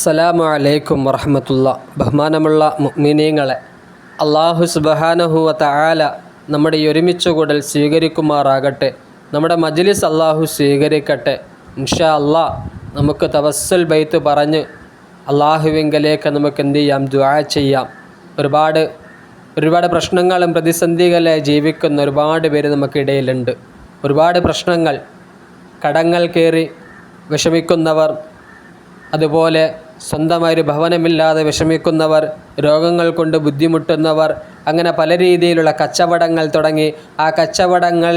അസ്സലാമു അലൈക്കും വറഹമത്തുള്ള. ബഹുമാനമുള്ള മുഅ്മിനീങ്ങളെ അള്ളാഹു സുബഹാനഹുവ തആല നമ്മുടെ ഈ ഒരുമിച്ച് കൂടൽ സ്വീകരിക്കുമാറാകട്ടെ. നമ്മുടെ മജ്ലിസ് അള്ളാഹു സ്വീകരിക്കട്ടെ. ഇൻഷാ അള്ളാ നമുക്ക് തവസ്സൽ ബൈത്ത് പറഞ്ഞ് അള്ളാഹുവിങ്കലേക്ക് നമുക്ക് എന്ത് ചെയ്യാം? ദുആ ചെയ്യാം. ഒരുപാട് ഒരുപാട് പ്രശ്നങ്ങളും പ്രതിസന്ധികളെ ജീവിക്കുന്ന ഒരുപാട് പേര് നമുക്കിടയിലുണ്ട് ഒരുപാട് പ്രശ്നങ്ങൾ കടങ്ങൾ കയറി വിഷമിക്കുന്നവർ അതുപോലെ സ്വന്തമായൊരു ഭവനമില്ലാതെ വിഷമിക്കുന്നവർ രോഗങ്ങൾ കൊണ്ട് ബുദ്ധിമുട്ടുന്നവർ അങ്ങനെ പല രീതിയിലുള്ള കച്ചവടങ്ങൾ തുടങ്ങി. ആ കച്ചവടങ്ങൾ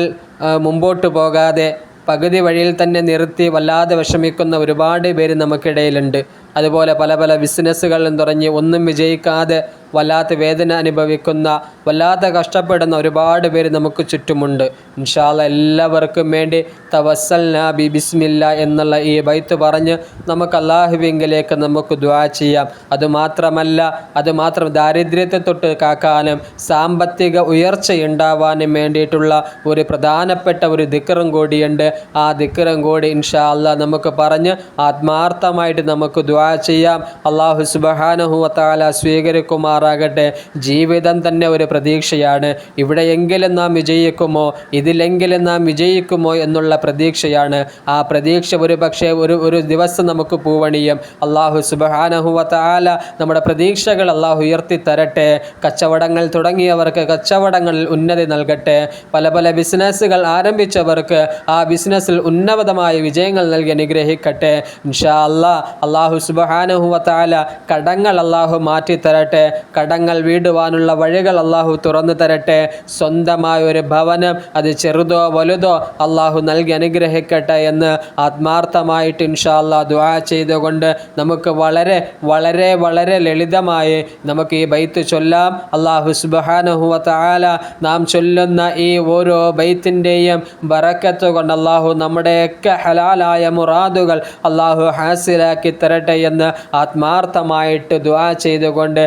മുമ്പോട്ട് പോകാതെ പകുതി വഴിയിൽ തന്നെ നിർത്തി വല്ലാതെ വിഷമിക്കുന്ന ഒരുപാട് പേര് നമുക്കിടയിലുണ്ട്. അതുപോലെ പല പല ബിസിനസ്സുകളും തുടങ്ങി ഒന്നും വിജയിക്കാതെ വല്ലാത്ത വേദന അനുഭവിക്കുന്ന വല്ലാത്ത കഷ്ടപ്പെടുന്ന ഒരുപാട് പേര് നമുക്ക് ചുറ്റുമുണ്ട്. ഇൻഷാല്ല എല്ലാവർക്കും വേണ്ടി തവസൽ നാബി ബിസ്മില്ല എന്നുള്ള ഈ ബൈത്ത് പറഞ്ഞ് നമുക്ക് അള്ളാഹുവിങ്കിലേക്ക് നമുക്ക് ദ്വാ ചെയ്യാം. അതുമാത്രമല്ല അതുമാത്രം ദാരിദ്ര്യത്തെ തൊട്ട് കാക്കാനും സാമ്പത്തിക ഉയർച്ച ഉണ്ടാവാനും വേണ്ടിയിട്ടുള്ള ഒരു പ്രധാനപ്പെട്ട ഒരു ദിക്കറും കൂടിയുണ്ട്. ആ ദിക്കറും കൂടി ഇൻഷാല്ല നമുക്ക് പറഞ്ഞ് ആത്മാർത്ഥമായിട്ട് നമുക്ക് ദ്വാ ചെയ്യാം. അള്ളാഹു സുബഹാനഹുവത്താല സ്വീകരിക്കുമാറാകട്ടെ. ജീവിതം തന്നെ ഒരു പ്രതീക്ഷയാണ്. ഇവിടെയെങ്കിലും നാം വിജയിക്കുമോ? ഇതിലെങ്കിലും നാം വിജയിക്കുമോ എന്നുള്ള പ്രതീക്ഷയാണ്. ആ പ്രതീക്ഷ ഒരു പക്ഷേ ഒരു ഒരു ദിവസം നമുക്ക് പൂവണിയും. അള്ളാഹു സുബഹാനഹുവത്താല നമ്മുടെ പ്രതീക്ഷകൾ അള്ളാഹു ഉയർത്തി തരട്ടെ കച്ചവടങ്ങൾ തുടങ്ങിയവർക്ക് കച്ചവടങ്ങളിൽ ഉന്നതി നൽകട്ടെ. പല പല ബിസിനസ്സുകൾ ആരംഭിച്ചവർക്ക് ആ ബിസിനസ്സിൽ ഉന്നതമായ വിജയങ്ങൾ നൽകി അനുഗ്രഹിക്കട്ടെ. ഇൻഷാ അല്ലാ അള്ളാഹു സുബഹാനുഹുവത്താല കടങ്ങൾ അള്ളാഹു മാറ്റി തരട്ടെ. കടങ്ങൾ വീടുവാനുള്ള വഴികൾ അള്ളാഹു തുറന്നു തരട്ടെ. സ്വന്തമായ ഒരു ഭവനം അത് ചെറുതോ വലുതോ അള്ളാഹു നൽകി അനുഗ്രഹിക്കട്ടെ എന്ന് ആത്മാർത്ഥമായിട്ട് ഇൻഷാ അല്ലാ ദുആ ചെയ്തുകൊണ്ട് നമുക്ക് വളരെ വളരെ വളരെ ലളിതമായി നമുക്ക് ഈ ബൈത്ത് ചൊല്ലാം. അള്ളാഹു സുബഹാനുഹുവത്താല നാം ചൊല്ലുന്ന ഈ ഓരോ ബൈത്തിന്റെയും ബറക്കത്ത് കൊണ്ട് അള്ളാഹു നമ്മുടെയൊക്കെ ഹലാലായ മുറാദുകൾ അള്ളാഹു ഹാസിലാക്കി തരട്ടെ എന്ന് ആത്മാർത്ഥമായിട്ട് ദുആ ചെയ്തുകൊണ്ട്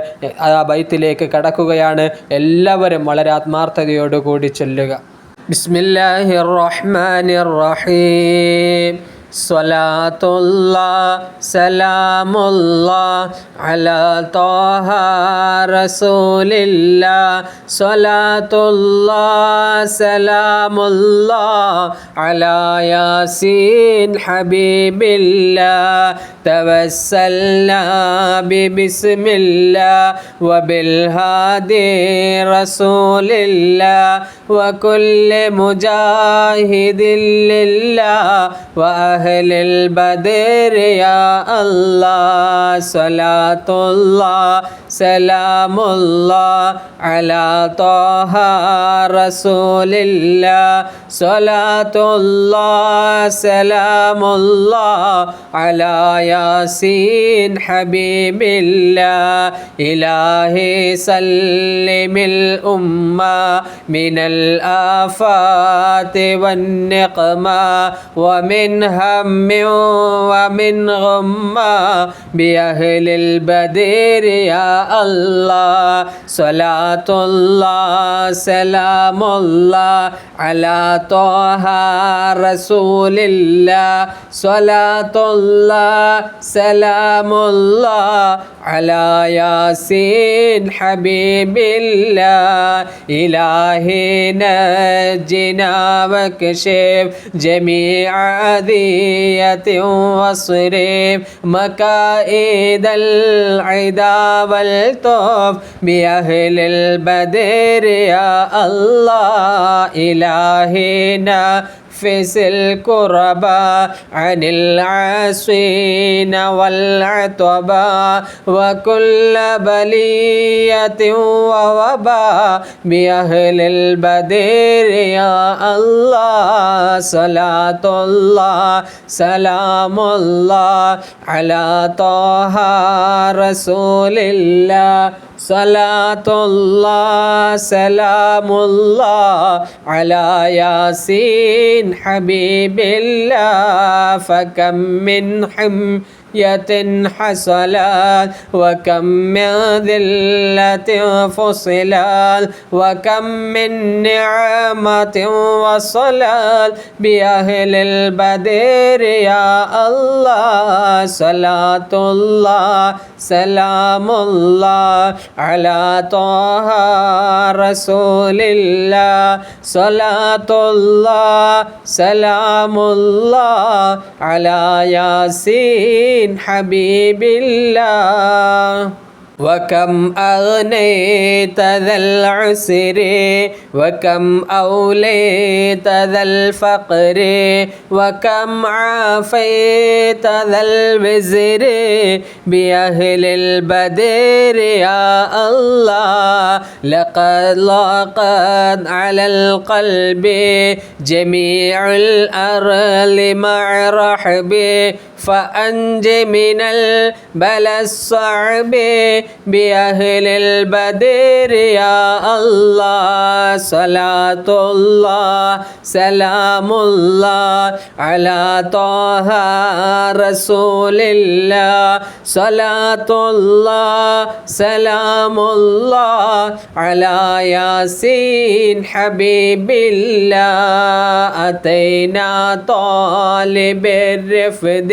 ആ ബൈത്തിലേക്ക് കടക്കുകയാണ്. എല്ലാവരും വളരെ ആത്മാർത്ഥതയോടുകൂടി ചൊല്ലുക. ബിസ്മില്ലാഹിർ റഹ്മാനിർ റഹീം. صلاة الله سلام الله على طه رسول الله صلاة الله سلام الله على ياسين حبيب الله توسلنا ببسم الله وبالهادي رسول الله وكل وأهل البدر يا الله صلاة الله سلام الله على طه رسول الله. صلاة الله سلام الله على ياسين حبيب الله. إلهي سلم الأمة من الآفات والنقمة ومن هم ومن غمة. بأهل البدر يا الله صلاة الله سلام الله على طه رسول على ياسين حبيب الله إلهي نجنا واكشف جميع أذية واصرف مكائد العدا والطوف بأهل البدر يا الله إلهنا فس الكربا عن العاصين والعتبا وكل بلية ووبا بأهل البدر يا الله. صلاة الله سلام الله على طه رسول الله. صلاة الله سلام الله على ياسين حبيب الله فكم من حم حصلات وكم من ذلة فصلات وكم من نعمة وصلات بأهل البدر. يا الله صلاة الله സലാമുല്ല അലാ തോഹ റസൂലില്ല സലാത്തുല്ല സലാമുല്ല അലാ ഹബീബില്ല وكم أغنيت ذا العسر؟ وكم أوليت ذا الفقر؟ وكم عافيت ذا الوزر؟ بأهل البدر يا الله لقد لقد على القلب جميع الأرض مع رحبي. فأنج من البلاء الصعب بأهل البدر يا الله. صلاة الله سلام الله على طه رسول الله صلاة الله سلام الله على ياسين حبيب الله أتينا طالب الرفد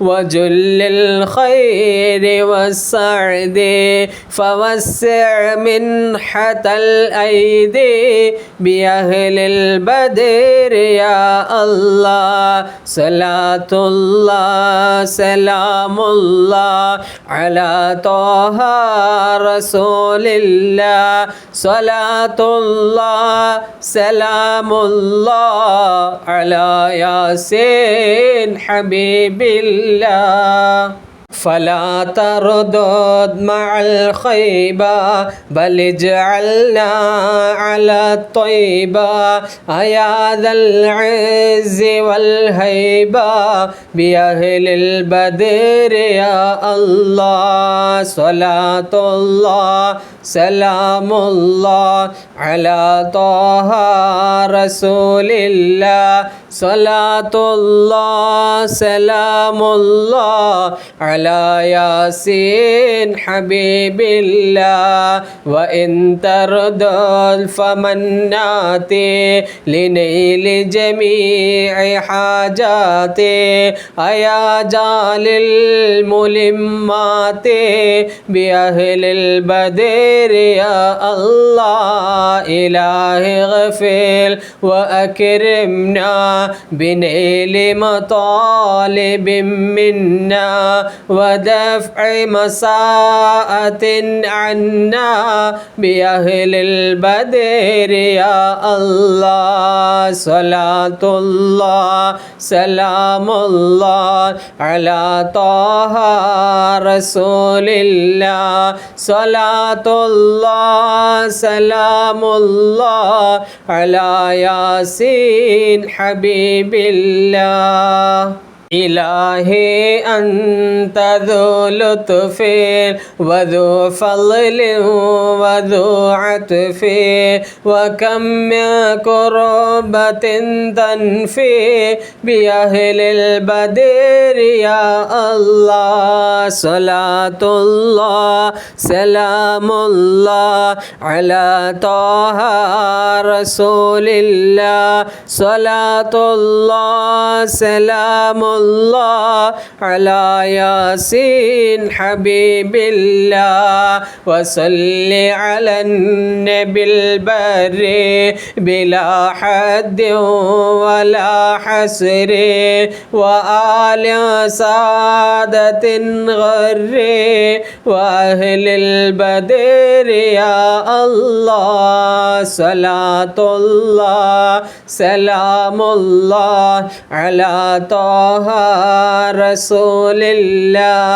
وجل الخير والسعد فوسع منحة الأيدي بأهل البدر يا الله. صلاة الله سلام الله على طه رسول الله. صلاة الله سلام الله على ياسين حبيب الله. فلا تردد مع الخيبة بل اجعلنا على الطيبة. أيا ذا العز والهيبة بأهل البدر يا الله صلاة الله سلام الله على طه رسول الله. صلاة الله سلام الله على ياسين حبيب الله. وإن تردد فمن ناتي لنيل جميع حاجاتي أيا جال الملمات بأهل البدر يا الله إلهي غفل وأكرمنا بنيل مطالب منا ودفع مساءة عنا بأهل البدر يا الله. صلاة الله سلام الله على طه رسول الله. صلاة الله سلام الله على ياسين حبيب الله إلهي أنت ذو لطف وذو فضل وذو عطف وكم من كربة تنفي بأهل البدر يا الله. صلاة الله سلام الله على طه رسول الله. صلاة الله سلام الله على ياسين حبيب الله وصل على النبي البر بلا حد ولا حسر وآل سادة غر وأهل البدر يا الله صلاة الله سلام الله على طه رسول الله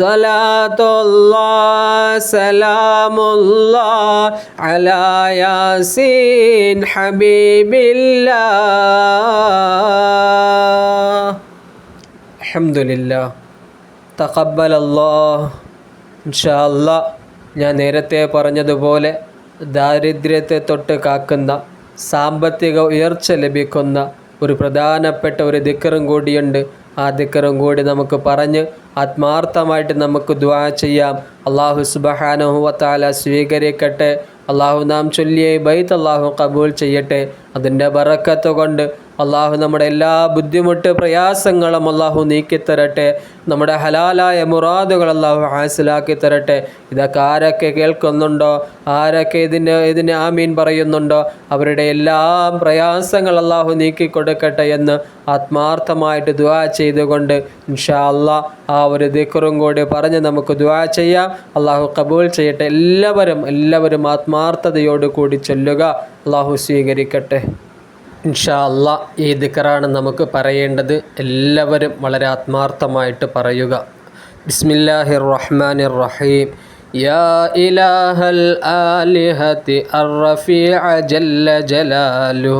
صلاة الله سلام الله على ياسين حبيب الله الحمد لله തക്കബൽ അല്ലാഹ് ഇൻഷാ അല്ലാ ഞാൻ നേരത്തെ പറഞ്ഞതുപോലെ ദാരിദ്ര്യത്തെ തൊട്ട് കാക്കുന്ന സാമ്പത്തിക ഉയർച്ച ലഭിക്കുന്ന ഒരു പ്രധാനപ്പെട്ട ഒരു ദിക്കറും കൂടിയുണ്ട്. ആ ദിക്കറും കൂടി നമുക്ക് പറഞ്ഞ് ആത്മാർത്ഥമായിട്ട് നമുക്ക് ദ്വാ ചെയ്യാം. അള്ളാഹു സുബഹാനുഹുവത്താല സ്വീകരിക്കട്ടെ. അള്ളാഹു നാം ചൊല്ലിയ ബൈത്ത് അള്ളാഹു കബൂൽ ചെയ്യട്ടെ. അതിന്റെ ബറക്കത്ത് കൊണ്ട് അള്ളാഹു നമ്മുടെ എല്ലാ ബുദ്ധിമുട്ട് പ്രയാസങ്ങളും അള്ളാഹു നീക്കിത്തരട്ടെ. നമ്മുടെ ഹലാലായ മുറാദുകൾ അള്ളാഹു ഹാസിലാക്കി തരട്ടെ ഇതൊക്കെ ആരൊക്കെ കേൾക്കുന്നുണ്ടോ? ആരൊക്കെ ഇതിന് ഇതിന് ആമീൻ പറയുന്നുണ്ടോ? അവരുടെ എല്ലാ പ്രയാസങ്ങൾ അള്ളാഹു നീക്കിക്കൊടുക്കട്ടെ എന്ന് ആത്മാർത്ഥമായിട്ട് ദുആ ചെയ്തുകൊണ്ട് ഇൻഷാ അള്ളാ ആ ഒരു ദിക്കറും കൂടി പറഞ്ഞ് നമുക്ക് ദുആ ചെയ്യാം. അള്ളാഹു കബൂൽ ചെയ്യട്ടെ. എല്ലാവരും എല്ലാവരും ആത്മാർത്ഥതയോട് കൂടി ചൊല്ലുക. അള്ളാഹു സ്വീകരിക്കട്ടെ. ഇൻഷാ ഈ ദിക്കറാണ് നമുക്ക് പറയേണ്ടത്. എല്ലാവരും വളരെ ആത്മാർത്ഥമായിട്ട് പറയുക. ബിസ്മില്ലാഹിർ റഹ്മാനിർ റഹീം യാ ഇലാഹൽ അർറഫീഅ ജല്ല ജലാലു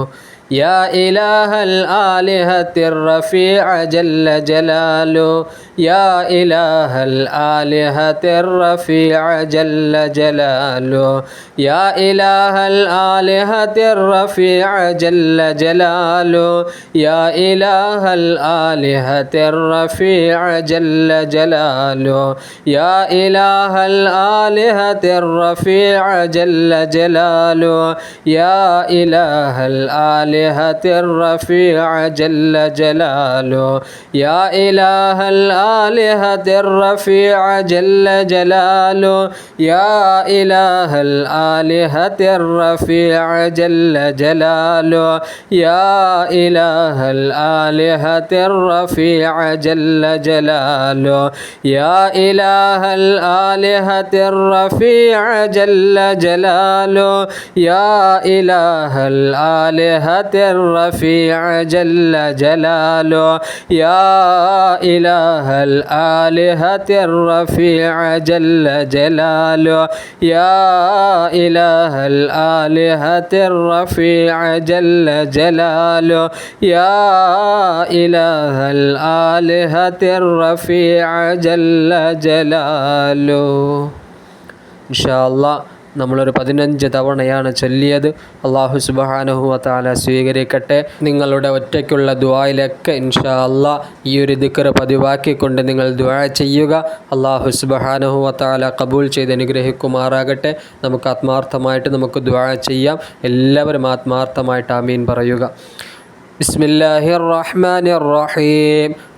يا إله الآلهة الرفيع جل جلاله. يا إله الآلهة الرفيع جل جلاله. يا إله الآلهة الرفيع جل جلاله. يا إله الآلهة الرفيع جل جلاله. يا إله الآلهة الرفيع جل جلاله. يا إله الآلهة الرفيع جل جلاله. يا إله الآلهة الرفيع جل جلاله. يا إله الآلهة الرفيع جل جلاله. يا إله الآلهة الرفيع جل جلاله. يا إله الآلهة الرفيع جل جلاله. يا إله الآلهة الرفيع جل جلاله. يا إله الآلهة الرفيع جل جلاله. يا إله الآلهة الرفيع جل جلاله. يا إله الآلهة الرفيع جل جلاله. إن شاء الله. നമ്മളൊരു പതിനഞ്ച് തവണയാണ് ചൊല്ലിയത്. അള്ളാഹു സുബാനുഹുവത്താല സ്വീകരിക്കട്ടെ. നിങ്ങളുടെ ഒറ്റയ്ക്കുള്ള ദ്വായിലൊക്കെ ഇൻഷാ അള്ളാ ഈ ഒരു ദിക്കറ് പതിവാക്കിക്കൊണ്ട് നിങ്ങൾ ദ്വാ ചെയ്യുക. അള്ളാഹു സുബാനുഹുവത്താല കബൂൽ ചെയ്ത് അനുഗ്രഹിക്കുമാറാകട്ടെ. നമുക്ക് ആത്മാർത്ഥമായിട്ട് നമുക്ക് ദ്വാ ചെയ്യാം. എല്ലാവരും ആത്മാർത്ഥമായിട്ട് ആമീൻ പറയുക. ബിസ്മില്ലാഹിർ റഹ്മാനിർ റഹീം.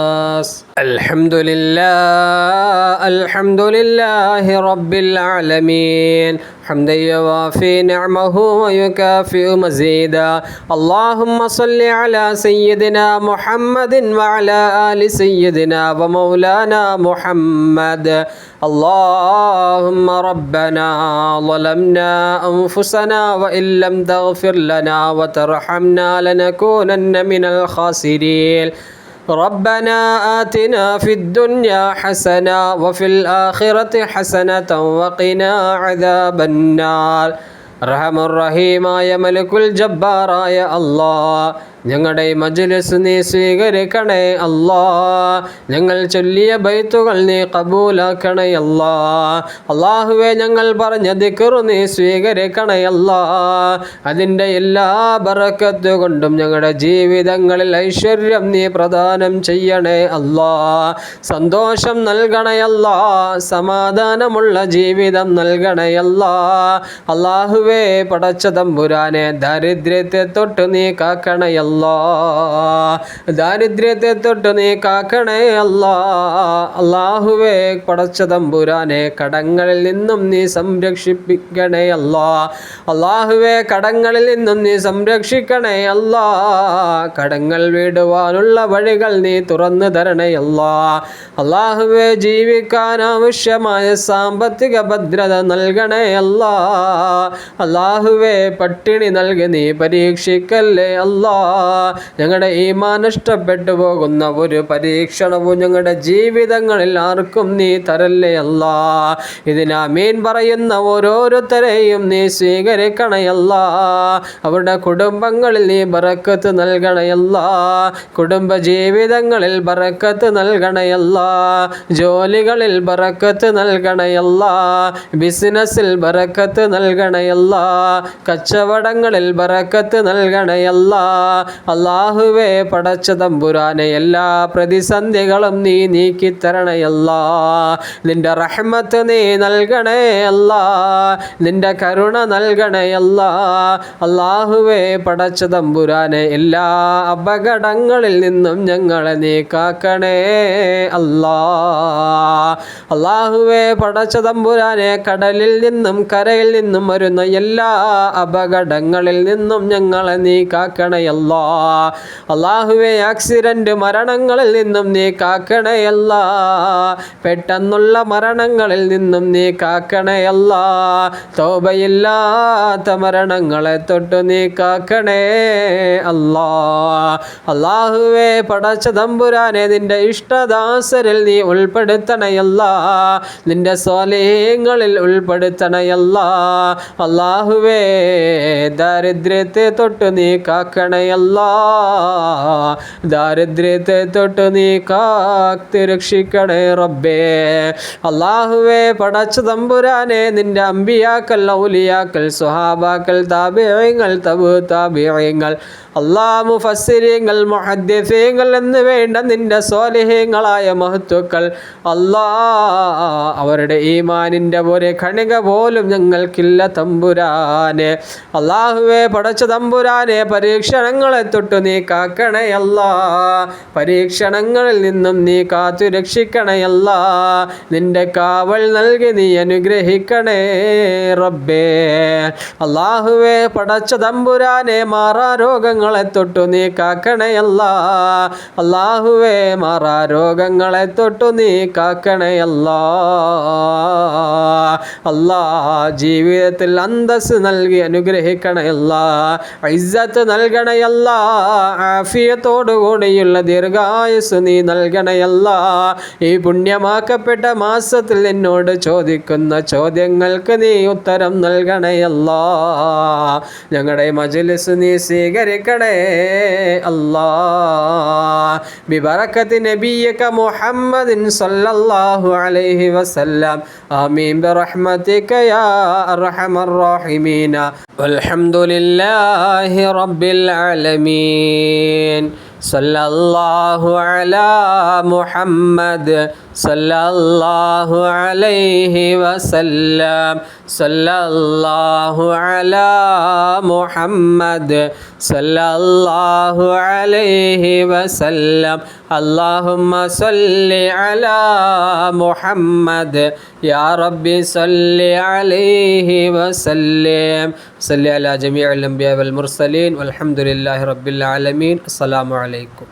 والناس الحمد لله الحمد لله رب العالمين حمدا يوافي نعمه ويكافئ مزيدا اللهم صل على سيدنا محمد وعلى آل سيدنا ومولانا محمد اللهم ربنا ظلمنا أنفسنا وإن لم تغفر لنا وترحمنا لنكونن من الخاسرين ربنا آتنا في الدنيا حسنة وفي الآخرة حسنة وقنا عذاب النار. رحم الرحيم يا ملك الجبار يا الله. ഞങ്ങളുടെ ഈ മജ്ലിസ് നീ സ്വീകരിക്കണേ അല്ലാ. ഞങ്ങൾ ചൊല്ലിയ ബൈത്തുകൾ നീ കബൂലാക്കണേ അല്ലാ. അള്ളാഹുവെ ഞങ്ങൾ പറഞ്ഞ ദിക്കറു നീ സ്വീകരിക്കണേ അല്ലാ. അതിന്റെ എല്ലാ ബറക്കത്ത് കൊണ്ടും ഞങ്ങളുടെ ജീവിതങ്ങളിൽ ഐശ്വര്യം നീ പ്രദാനം ചെയ്യണേ അല്ലാ. സന്തോഷം നൽകണേ സമാധാനമുള്ള ജീവിതം നൽകണേ അല്ലാ. അള്ളാഹുവേ പടച്ച തമ്പുരാനെ ദാരിദ്ര്യത്തെ തൊട്ട് നീ കാക്കണയല്ല അല്ലാ. ദാരിദ്ര്യത്തെ തൊട്ട് നീ കാക്കണേ അല്ലാ. അള്ളാഹുവേ പടച്ച തമ്പുരാനെ കടങ്ങളിൽ നിന്നും നീ സംരക്ഷിപ്പിക്കണേ അല്ലാ. അള്ളാഹുവേ കടങ്ങളിൽ നിന്നും നീ സംരക്ഷിക്കണേ അല്ലാ. കടങ്ങൾ വിടുവാനുള്ള വഴികൾ നീ തുറന്നു തരണേ അല്ലാ. അള്ളാഹുവെ ജീവിക്കാൻ ആവശ്യമായ സാമ്പത്തിക ഭദ്രത നൽകണേ അല്ലാ. അള്ളാഹുവെ പട്ടിണി നൽകി നീ പരീക്ഷിക്കല്ലേ അല്ലാ. ഞങ്ങളുടെ ഈമാൻ നഷ്ടപ്പെട്ടു പോകുന്ന ഒരു പരീക്ഷണവും ഞങ്ങളുടെ ജീവിതങ്ങളിൽ ആർക്കും നീ തരല്ലേ അല്ല. ഇതിനാ മീൻ പറയുന്ന ഓരോരുത്തരെയും നീ സ്വീകരിക്കണയല്ല. അവരുടെ കുടുംബങ്ങളിൽ നീ ബറക്കത്ത് നൽകണയല്ല. കുടുംബ ജീവിതങ്ങളിൽ ബറക്കത്ത് നൽകണയല്ല. ജോലികളിൽ ബറക്കത്ത് നൽകണയല്ല. ബിസിനസ്സിൽ ബറക്കത്ത് നൽകണയല്ല. കച്ചവടങ്ങളിൽ ബറക്കത്ത് നൽകണയല്ല. അള്ളാഹുവേ പടച്ച തമ്പുരാനെ എല്ലാ പ്രതിസന്ധികളും നീ നീക്കിത്തരണയല്ല നിന്റെ റഹ്മത്ത് നീ നൽകണേ നിന്റെ കരുണ നൽകണേ അല്ല. അള്ളാഹുവേ പടച്ച തമ്പുരാനെ എല്ലാ അപകടങ്ങളിൽ നിന്നും ഞങ്ങളെ നീ കാക്കണേ അല്ലാ. അള്ളാഹുവേ പടച്ച തമ്പുരാനെ കടലിൽ നിന്നും കരയിൽ നിന്നും വരുന്ന എല്ലാ അപകടങ്ങളിൽ നിന്നും ഞങ്ങളെ നീ അള്ളാഹുവേ ആക്സിഡന്റ് മരണങ്ങളിൽ നിന്നും നീ കാക്കണയല്ല. പെട്ടെന്നുള്ള മരണങ്ങളിൽ നിന്നും നീ കാക്കണയല്ല. തോബയില്ലാത്ത മരണങ്ങളെ തൊട്ട് നീ കാക്കണേ അല്ലാ. അള്ളാഹുവെ പടച്ച തമ്പുരാനെ നിന്റെ ഇഷ്ടദാസരിൽ നീ ഉൾപ്പെടുത്തണയല്ല. നിന്റെ സ്വലേഹങ്ങളിൽ ഉൾപ്പെടുത്തണയല്ല. അള്ളാഹുവേ ദാരിദ്ര്യത്തെ തൊട്ട് നീ കാക്കണയല്ല. ദാരിദ്ര്യത്തെ തൊട്ട് നീ കാത്ത് രക്ഷിക്കണേ റബ്ബേ. അള്ളാഹുവേ പടച്ച തമ്പുരാനെ നിന്റെ അമ്പിയാക്കൽ ഔലിയാക്കൽ സുഹാബാക്കൽ താബിയങ്ങൾ തബു താബിയങ്ങൾ അള്ളാ മുഫസ്സിരിങ്ങൾ മുഹദ്ദിഫീങ്ങൾ എന്ന് വേണ്ട നിന്റെ സ്വാലിഹ്യങ്ങളായ മഹത്വക്കൾ അല്ലാ അവരുടെ ഈമാനിന്റെ ഒരു കണിക പോലും ഞങ്ങൾക്കില്ല തമ്പുരാനെ. അള്ളാഹുവെ പടച്ച തമ്പുരാനെ പരീക്ഷണങ്ങളെ തൊട്ട് നീ കാക്കണയല്ല പരീക്ഷണങ്ങളിൽ നിന്നും നീ കാത്തു രക്ഷിക്കണയല്ല നിന്റെ കാവൽ നൽകി നീ അനുഗ്രഹിക്കണേ റബ്ബേ. അള്ളാഹുവെ പടച്ച തമ്പുരാനെ മാറാ രോഗങ്ങളെ തൊട്ടു നീ കാക്കണയല്ല അള്ളാഹുവേ മാറാ രോഗങ്ങളെ തൊട്ടു നീ കാക്കണയല്ല അല്ലാ ജീവിതത്തിൽ അന്തസ് നൽകി അനുഗ്രഹിക്കണയല്ല അല്ലാ നൽകണയല്ല ആഫിയത്തോടുകൂടിയുള്ള ദീർഘായുസ് നീ നൽകണയല്ല ഈ പുണ്യമാക്കപ്പെട്ട മാസത്തിൽ എന്നോട് ചോദിക്കുന്ന ചോദ്യങ്ങൾക്ക് നീ ഉത്തരം നൽകണയല്ല ഞങ്ങളുടെ മജലിസ് നീ സ്വീകരിക്കണേ അല്ലാ. ബിബറക്കത്ത് നബിയക മുഹമ്മദിൻ സല്ലല്ലാഹു അലൈഹി വസല്ലം. برحمتك يا أرحم الراحمين والحمد لله رب العالمين صلى الله على محمد صلى الله عليه وسلم صلى الله على محمد صلى الله عليه وسلم اللهم صل على محمد يا ربي صل عليه وسلم صل على جميع الأنبياء والمرسلين والحمد لله رب العالمين السلام عليكم